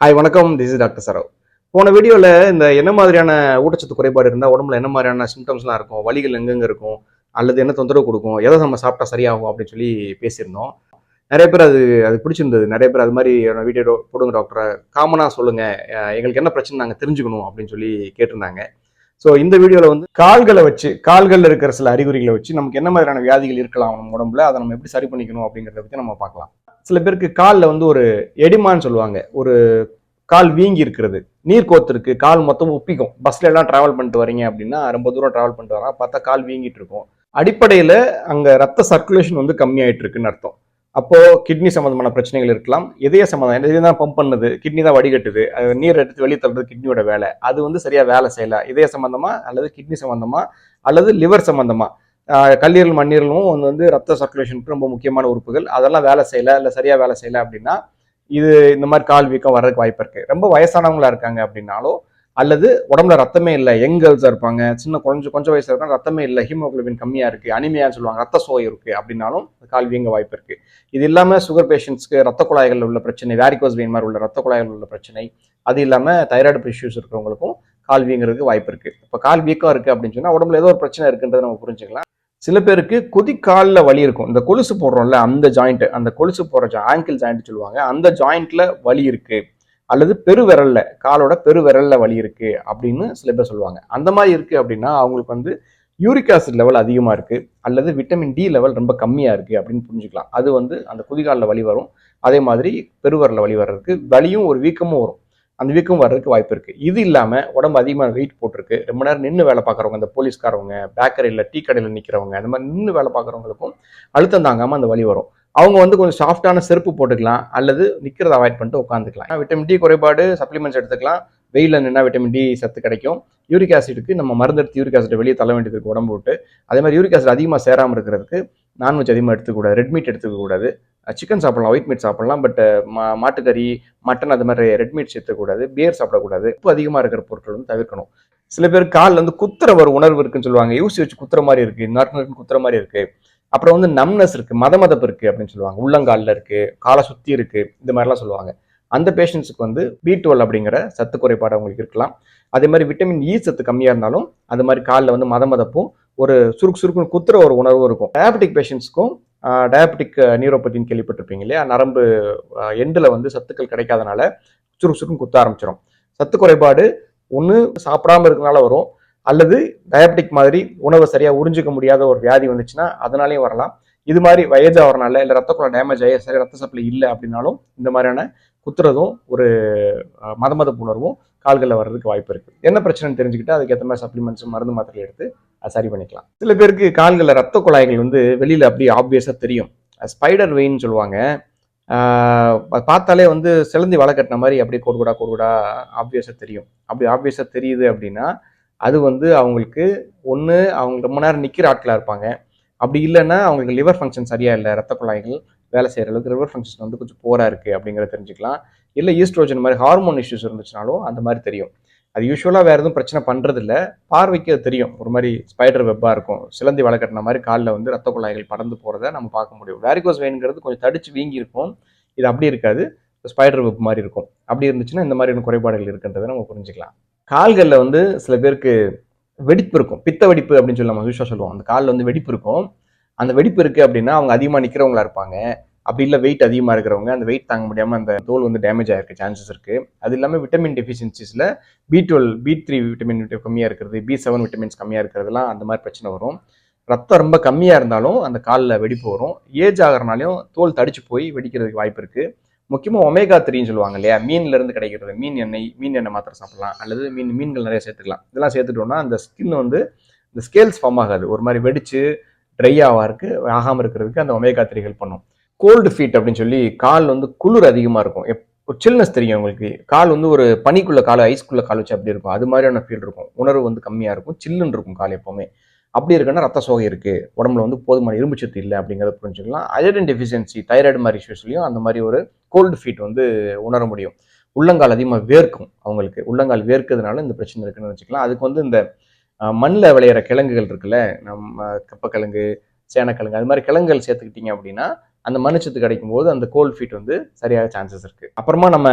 Hi வணக்கம். This is doctor Sarav போன வீடியோவில் இந்த என்ன மாதிரியான ஊட்டச்சத்து குறைபாடு இருந்தால் உடம்புல என்ன மாதிரியான சிம்டம்ஸ்லாம் இருக்கும் வலிகள் எங்கெங்க இருக்கும் அல்லது என்ன தொந்தரவு கொடுக்கும் எதை நம்ம சாப்பிட்டா சரியாகும் அப்படின்னு சொல்லி பேசியிருந்தோம். நிறைய பேர் அது அது பிடிச்சிருந்தது. நிறைய பேர் அது மாதிரி வீடியோ போடுங்க டாக்டரை. காமனாக சொல்லுங்கள் எங்களுக்கு என்ன பிரச்சனை நாங்கள் தெரிஞ்சுக்கணும் அப்படின்னு சொல்லி கேட்டிருந்தாங்க. ஸோ இந்த வீடியோவில் வந்து கால்களை வச்சு கால்களில் இருக்கிற சில அறிகுறிகளை வச்சு நமக்கு என்ன மாதிரியான வியாதிகள் இருக்கலாம் நம்ம உடம்புல அதை நம்ம எப்படி சரி பண்ணிக்கணும் அப்படிங்கிறத பற்றி நம்ம பார்க்கலாம். சில பேருக்கு காலில் வந்து ஒரு எடிமான்னு சொல்லுவாங்க. ஒரு கால் வீங்கி இருக்கிறது. நீர் கோத்திருக்கு கால் மொத்தம் ஒப்பிக்கும். பஸ்ல எல்லாம் டிராவல் பண்ணிட்டு வரீங்க அப்படின்னா ரொம்ப தூரம் டிராவல் பண்ணிட்டு வரா பார்த்தா கால் வீங்கிட்டு இருக்கும். அடிப்படையில் அங்கே ரத்த சர்க்குலேஷன் வந்து கம்மியாயிட்டு இருக்குன்னு அர்த்தம். அப்போ கிட்னி சம்மந்தமான பிரச்சனைகள் இருக்கலாம். இதய சம்மந்தம் இதயம் தான் பம்ப் பண்ணுது. கிட்னி தான் வடிகட்டுது. அது நீர் எடுத்து வெளியே தள்ளுறது கிட்னியோட வேலை. அது வந்து சரியா வேலை செய்யல. இதய சம்பந்தமா அல்லது கிட்னி சம்பந்தமா அல்லது லிவர் சம்பந்தமா? கல்லீரல் மண்ணீரலும் வந்து வந்து ரத்த சர்க்குலேஷனுக்கு ரொம்ப முக்கியமான உறுப்புகள். அதெல்லாம் வேலை செய்யல இல்லை சரியாக வேலை செய்யல அப்படின்னா இது இந்த மாதிரி கால் வீக்கம் வர்றதுக்கு வாய்ப்பு இருக்குது ரொம்ப வயசானவங்களா இருக்காங்க அப்படின்னாலோ அல்லது உடம்புல ரத்தமே இல்லை யங் கேர்ள்ஸாக இருப்பாங்க சின்ன கொஞ்சம் கொஞ்சம் வயசுல இருக்காங்க ரத்தமே இல்லை ஹீமோக்ளோபின் கம்மியாக இருக்குது அனிமையான்னு சொல்லுவாங்க ரத்த சோகை இருக்கு அப்படின்னாலும் கால் வீங்க வாய்ப்பு இருக்குது இது இல்லாமல் சுகர் பேஷண்ட்ஸ்க்கு ரத்த குழாய்களில் உள்ள பிரச்சனை வேரிகோஸ் வெயின் மாதிரி உள்ள ரத்த குழாய்கள் உள்ள பிரச்சனை அது இல்லாமல் தைராய்டு இஷ்யூஸ் இருக்கிறவங்களுக்கும் கால் வீங்கிறதுக்கு வாய்ப்பு இருக்குது இப்போ கால் வீக்கம் இருக்குது அப்படின்னு சொன்னால் உடம்புல ஏதோ ஒரு பிரச்சனை இருக்குன்றதை நம்ம புரிஞ்சுக்கலாம். சில பேருக்கு கொதிக்காலில் வலி இருக்கும். இந்த கொலுசு போடுறோம்ல அந்த ஜாயிண்ட் அந்த கொலுசு போடுற ஜா ஆங்கிள் ஜாயிண்ட் சொல்லுவாங்க. அந்த ஜாயிண்ட்ல வலி இருக்கு. அல்லது பெருவிரல்ல காலோட பெருவிரல்ல வலி இருக்கு அப்படின்னு சில பேர் சொல்லுவாங்க. அந்த மாதிரி இருக்கு அப்படின்னா அவங்களுக்கு வந்து யூரிக் ஆசிட் லெவல் அதிகமாக இருக்கு. அல்லது விட்டமின் டி லெவல் ரொம்ப கம்மியாக இருக்கு அப்படின்னு புரிஞ்சுக்கலாம். அது வந்து அந்த குதிகாலில் வலி வரும். அதே மாதிரி பெருவரில் வலி வர்றதுக்கு வலியும் ஒரு வீக்கமும் வரும். அந்த வீக்கம் வர்றதுக்கு வாய்ப்பு இருக்கு. இது இல்லாம உடம்பு அதிகமாக வெயிட் போட்டிருக்கு. ரொம்ப நேரம் நின்று வேலை பார்க்குறவங்க இந்த போலீஸ்காரவங்க பேக்கரியில் டீ கடையில் நிற்கிறவங்க அந்த மாதிரி நின்று வேலை பார்க்குறவங்களுக்கும் அழுத்தம் தாங்காம அந்த வழி வரும். அவங்க வந்து கொஞ்சம் சாஃப்டான செருப்பு போட்டுக்கலாம் அல்லது நிற்கிறத அவாய்ட் பண்ணிட்டு உட்காந்துக்கலாம் விட்டமின் டி குறைபாடு சப்ளிமெண்ட்ஸ் எடுத்துக்கலாம். வெயிலில் நின்னா விட்டமின் டி சத்து கிடைக்கும். யூரிக் ஆசிடுக்கு நம்ம மருந்து எடுத்து யூரிக் ஆசிட் வெளியே தள்ள வேண்டியது உடம்பு விட்டு. அதே மாதிரி யூரிக் ஆசிட் அதிகமாக சேராமல் இருக்கிறதுக்கு நான்வெஜ் அதிகமாக எடுத்துக்கூடாது ரெட் மீட் எடுத்துக்கக்கூடாது. சிக்கன் சாப்பிடலாம் ஒயிட் மீட் சாப்பிடலாம் பட் மா மாட்டுக்கறி மட்டன் அது மாதிரி ரெட் மீட் சேர்த்துக்கூடாது பியர் சாப்பிடக்கூடாது. உப்பு அதிகமாக இருக்கிற பொருட்கள் வந்து தவிர்க்கணும். சில பேர் காலில் வந்து குத்துற ஒரு உணர்வு இருக்குன்னு சொல்லுவாங்க. யூசி வச்சு குத்துற மாதிரி இருக்குது நாட்டு குத்துற மாதிரி இருக்குது அப்புறம் வந்து நம்னஸ் இருக்குது மத மதப்பு இருக்குது அப்படின்னு சொல்லுவாங்க. உள்ளங்காலில் இருக்குது காலை சுற்றி இருக்குது இந்த மாதிரிலாம் சொல்லுவாங்க. அந்த பேஷண்ட்ஸுக்கு வந்து பி டுவெல் அப்படிங்கிற சத்து குறைபாடு அவங்களுக்கு இருக்கலாம். அதே மாதிரி விட்டமின் இ e சத்து கம்மியாக இருந்தாலும் அது மாதிரி காலில் வந்து மத மதப்பும் ஒரு சுருக்கு சுருக்குன்னு குத்துற ஒரு உணர்வும் இருக்கும். டயபெட்டிக் பேஷண்ட்ஸ்க்கும் டயபெட்டிக் நியூரோபதின்னு கேள்விப்பட்டிருப்பீங்க இல்லையா? நரம்பு எண்டில் வந்து சத்துக்கள் கிடைக்காதனால சுருக்கு சுருக்குன்னு குத்த ஆரம்பிச்சிடும் சத்து குறைபாடு ஒன்று சாப்பிடாம இருக்கனால வரும். அல்லது டயபெட்டிக் மாதிரி உணவை சரியாக உறிஞ்சிக்க முடியாத ஒரு வியாதி வந்துச்சுன்னா அதனாலேயும் வரலாம். இது மாதிரி வயது ஆகிறனால இல்லை ரத்த குழாய் டேமேஜ் ஆகி சரி ரத்த சப்ளை இல்லை அப்படின்னாலும் இந்த மாதிரியான குத்துறதும் ஒரு மத மதப்பு உணர்வும் கால்களில் வர்றதுக்கு வாய்ப்பு இருக்குது என்ன பிரச்சனைன்னு தெரிஞ்சுக்கிட்டு அதுக்கேற்ற மாதிரி சப்ளிமெண்ட்ஸ் மருந்து மாத்திரை எடுத்து அதை சரி பண்ணிக்கலாம். சில பேருக்கு கால்களில் ரத்த குழாய்கள் வந்து வெளியில் அப்படியே ஆப்வியஸாக தெரியும். ஸ்பைடர் வெயின்னு சொல்லுவாங்க. பார்த்தாலே வந்து சிலந்தி வலை கட்டின மாதிரி அப்படியே கோடுகூடா கோடுகூடா ஆப்வியஸாக தெரியும். அப்படி ஆப்வியஸாக தெரியுது அப்படின்னா அது வந்து அவங்களுக்கு ஒன்று அவங்க ரொம்ப நேரம் நிற்கிற ஆட்களாக இருப்பாங்க. அப்படி இல்லைன்னா அவங்களுக்கு லிவர் ஃபங்க்ஷன் சரியா இல்லை ரத்த குழாய்கள் வேலை செய்கிற அளவுக்கு லிவர் ஃபங்க்ஷன் வந்து கொஞ்சம் போராக இருக்குது அப்படிங்கிறத தெரிஞ்சுக்கலாம். இல்லை ஈஸ்ட்ரோஜன் மாதிரி ஹார்மோன் இஷ்யூஸ் இருந்துச்சுனாலும் அந்த மாதிரி தெரியும். அது யூஸ்வலாக வேறு எதுவும் பிரச்சனை பண்ணுறது இல்லை பார்வைக்கு அது தெரியும். ஒரு மாதிரி ஸ்பைடர் வெப்பாக இருக்கும். சிலந்தி வலை கட்டின மாதிரி காலில் வந்து ரத்த குழாய்கள் படந்து போகிறத நம்ம பார்க்க முடியும். வேரிகோஸ் வெயின்ங்கிறது கொஞ்சம் தடிச்சு வீங்கி இருக்கும். இது அப்படி இருக்காது. ஸ்பைடர் வெப் மாதிரி இருக்கும். அப்படி இருந்துச்சுன்னா இந்த மாதிரியான குறைபாடுகள் இருக்குன்றதை நம்ம புரிஞ்சுக்கலாம். கால்களில் வந்து சில பேருக்கு வெடிப்பு இருக்கும். பித்த வெடிப்பு அப்படின்னு சொல்லி நம்ம யூஸ்வலாக சொல்லுவோம். அந்த காலில் வந்து வெடிப்பு இருக்கும். அந்த வெடிப்பு இருக்குது அப்படின்னா அவங்க அதிகமாக நிற்கிறவங்களா இருப்பாங்க. அப்படி இல்லை வெயிட் அதிகமாக இருக்கிறவங்க அந்த வெயிட் தாங்க முடியாமல் அந்த தோல் வந்து டேமேஜ் ஆகிருக்க சான்சஸ் இருக்குது அது இல்லாமல் vitamin டெஃபிஷியன்சிஸில் B twelve B three vitamin கம்மியாக இருக்கிறது பி செவன் விட்டமின்ஸ் கம்மியாக இருக்கிறதுலாம் அந்த மாதிரி பிரச்சனை வரும். ரத்தம் ரொம்ப கம்மியாக இருந்தாலும் அந்த காலில் வெடிப்பு வரும். ஏஜ் ஆகிறனாலையும் தோல் தடிச்சு போய் வெடிக்கிறதுக்கு வாய்ப்பு இருக்குது முக்கியமாக ஒமேகா த்ரீன்னு சொல்லுவாங்க இல்லையா? மீன்ல இருந்து கிடைக்கிறது. மீன் எண்ணெய் மீன் எண்ணெய் மாத்திரை சாப்பிடலாம். அல்லது மீன் மீன்கள் நிறைய சேர்த்துக்கலாம். இதெல்லாம் சேர்த்துட்டோம்னா அந்த ஸ்கின் வந்து இந்த ஸ்கேல்ஸ் ஃபார்ம் ஆகாது. ஒரு மாதிரி வெடிச்சு ட்ரை ஆவாருக்கு ஆகாமல் இருக்கிறதுக்கு அந்த ஒமேகா த்ரீ ஹெல்ப் பண்ணும். கோல்டு ஃபீட் அப்படின்னு சொல்லி கால் வந்து குளிர் அதிகமாக இருக்கும். ஒரு சில்னஸ் தெரியும் உங்களுக்கு. கால் வந்து ஒரு பனிக்குள்ள கால் ஐஸ்குள்ள கால் வச்சு அப்படி இருக்கும்? அது மாதிரியான ஃபீல் இருக்கும். உணர்வு வந்து கம்மியாக இருக்கும். சில்லுன்னு இருக்கும் கால் எப்போவுமே. அப்படி இருக்குன்னா ரத்த சோகை இருக்குது உடம்புல வந்து போதுமான இரும்பு சத்து இல்லை அப்படிங்கிறத புரிஞ்சுக்கலாம். அயரன் டெஃபிஷியன்சி தைராய்டு மாதிரி இஷ்யூஸ்லையும் அந்த மாதிரி ஒரு கோல்டு ஃபீட் வந்து உணர முடியும். உள்ளங்கால் அதிகமாக வேர்க்கும் அவங்களுக்கு. உள்ளங்கால் வேர்க்கிறதுனால இந்த பிரச்சனை இருக்குன்னு வச்சுக்கலாம். அதுக்கு வந்து இந்த மண்ணில் விளையிற கிழங்குகள் இருக்குல்ல நம்ம கப்பக்கிழங்கு சேனக்கிழங்கு அது மாதிரி கிழங்குகள் சேர்த்துக்கிட்டீங்க அப்படின்னா அந்த மனுச்சத்து கிடைக்கும் போது அந்த கோல்ட் ஃபீட் வந்து சரியாக சான்சஸ் இருக்குது அப்புறமா நம்ம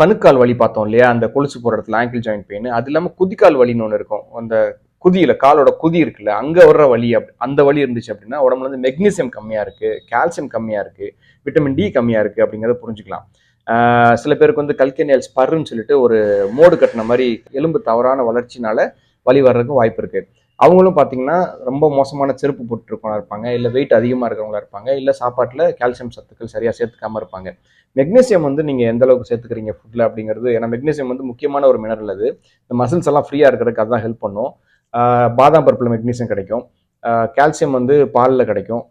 கணுக்கால் வலி பார்த்தோம் இல்லையா? அந்த கொலுசு போகிற இடத்துல ஆங்கிள் ஜாயிண்ட் பெயின் அது இல்லாமல் குதிக்கால் வலின்னு ஒன்று இருக்கும். அந்த குதியில காலோட குதி இருக்குல்ல அங்க வர்ற வலி அப் அந்த வலி இருந்துச்சு அப்படின்னா உடம்புல வந்து மெக்னீசியம் கம்மியா இருக்கு கால்சியம் கம்மியா இருக்கு விட்டமின் டி கம்மியா இருக்கு அப்படிங்கிறத புரிஞ்சுக்கலாம். சில பேருக்கு வந்து கல்கேனியல் ஸ்பர்ன்னு சொல்லிட்டு ஒரு மோடு கட்டின மாதிரி எலும்பு தவறான வளர்ச்சினால வலி வர்றதுக்கும் வாய்ப்பு இருக்கு. அவங்களும் பார்த்தீங்கன்னா ரொம்ப மோசமான செருப்பு போட்டுருக்கவங்களா இருப்பாங்க இல்லை வெயிட் அதிகமாக இருக்கிறவங்களா இருப்பாங்க இல்லை சாப்பாட்டில் கால்சியம் சத்துக்கள் சரியாக சேர்த்துக்காமல் இருப்பாங்க. மெக்னீசியம் வந்து நீங்கள் எந்த அளவுக்கு சேர்த்துக்கிறீங்க ஃபுட்டில் அப்படிங்கிறது ஏன்னா மெக்னீசியம் வந்து முக்கியமான ஒரு மினரல் அது. இந்த மசில்ஸ் எல்லாம் ஃப்ரீயாக இருக்கிறதுக்கு அதுதான் ஹெல்ப் பண்ணும். பாதாம் பருப்பில் மெக்னீசியம் கிடைக்கும். கால்சியம் வந்து பாலில் கிடைக்கும்.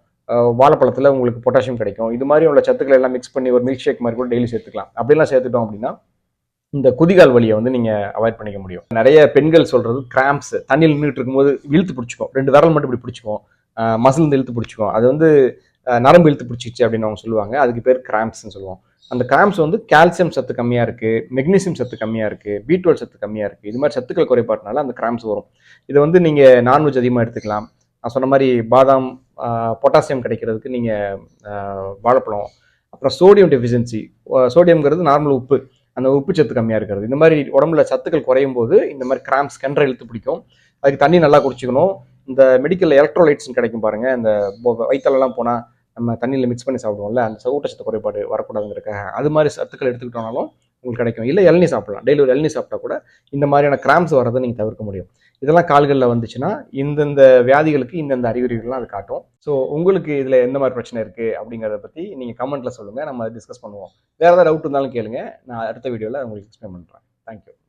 வாழைப்பழத்தில் உங்களுக்கு பொட்டாசியம் கிடைக்கும். இது மாதிரி உள்ள சத்துக்களை எல்லாம் மிக்ஸ் பண்ணி ஒரு மில்க் ஷேக் மாதிரி கூட டெய்லி சேர்த்துக்கலாம். அப்படிலாம் சேர்த்துட்டோம் அப்படின்னா இந்த குதிகால் வலியை வந்து நீங்கள் அவாய்ட் பண்ணிக்க முடியும். நிறைய பெண்கள் சொல்கிறது கிராம்ப்ஸ் தண்ணியில் நின்றுட்டு இருக்கும்போது இழுத்து பிடிச்சிக்கும். ரெண்டு விரல் மட்டும் இப்படி பிடிச்சிக்கும். மசில் இருந்து இழுத்து பிடிச்சிக்கும். அது வந்து நரம்பு இழுத்து பிடிச்சிச்சு அப்படின்னு அவங்க சொல்லுவாங்க. அதுக்கு பேர் கிராம்ப்ஸ்ன்னு சொல்லுவோம். அந்த கிராம்ப்ஸ் வந்து கால்சியம் சத்து கம்மியாக இருக்குது மெக்னீசியம் சத்து கம்மியாக இருக்குது பி சத்து கம்மியாக இருக்குது இது மாதிரி சத்துக்கள் குறைபாட்டினால அந்த கிராம்ஸ் வரும். இதை வந்து நீங்கள் நான்வெஜ் அதிகமாக எடுத்துக்கலாம். நான் சொன்ன மாதிரி பாதாம் பொட்டாசியம் கிடைக்கிறதுக்கு நீங்கள் வாழைப்பழம் அப்புறம் சோடியம் டெஃபிஷியன்சி சோடியம்ங்கிறது நார்மல் உப்பு. அந்த உப்பு சத்து கம்மியாக இருக்கிறது. இந்த மாதிரி உடம்புல சத்துக்கள் குறையும் போது இந்த மாதிரி கிராம்ப்ஸ் கன்ற இழுத்து பிடிக்கும். அதுக்கு தண்ணி நல்லா குடிச்சிக்கணும். இந்த மெடிக்கல் எலக்ட்ரோலைட்ஸ் கிடைக்கும் பாருங்கள் இந்த வயிற்றுலலாம் போனால் நம்ம தண்ணியில் மிக்ஸ் பண்ணி சாப்பிடுவோம்ல அந்த ஊட்டச்சத்து குறைபாடு வரக்கூடாதுங்கிறக்காக அது மாதிரி சத்துக்கள் எடுத்துக்கிட்டோம்னாலும் உங்களுக்கு கிடைக்கும். இல்லை இளநீ சாப்பிடலாம். டெய்லி ஒரு இளநீ சாப்பிட்டா கூட இந்த மாதிரியான கிராம்ஸ் வர்றதை நீங்கள் தவிர்க்க முடியும். இதெல்லாம் கால்களில் வந்துச்சுன்னா இந்தந்த வியாதிகளுக்கு இந்தந்த அறிகுறிகள்லாம் அது காட்டும். ஸோ உங்களுக்கு இதில் எந்த மாதிரி பிரச்சனை இருக்குது அப்படிங்கிறத பற்றி நீங்கள் கமெண்ட்டில் சொல்லுங்கள் நம்ம டிஸ்கஸ் பண்ணுவோம். வேறு ஏதாவது டவுட் இருந்தாலும் கேளுங்க. நான் அடுத்த வீடியோவில் உங்களுக்கு எக்ஸ்பிளைன் பண்ணுறேன் தேங்க்யூ